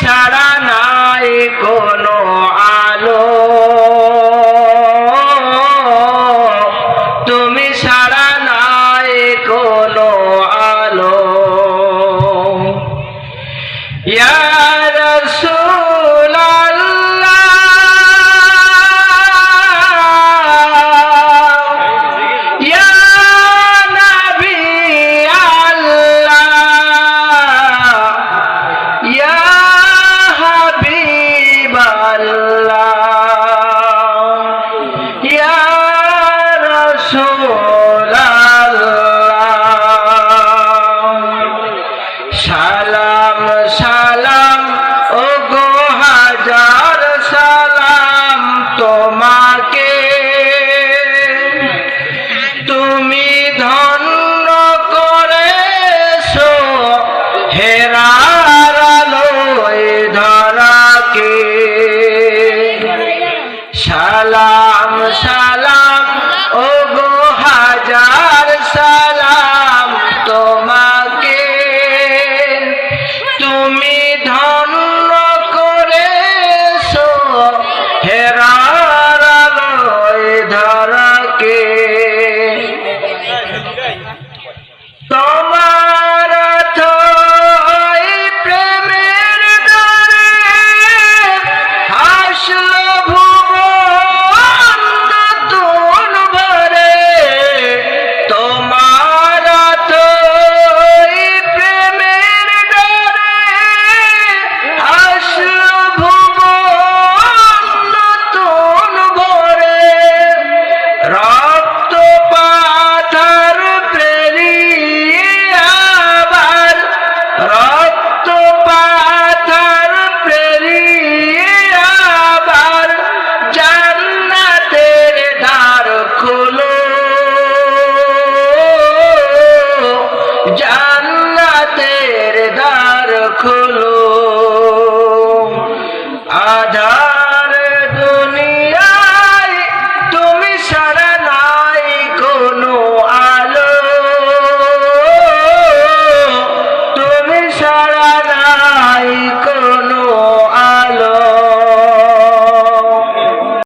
ছাড়া নাই কোনো আলো। তুমি ছাড়া নাই কোনো আলো। ইয়ার muchachos.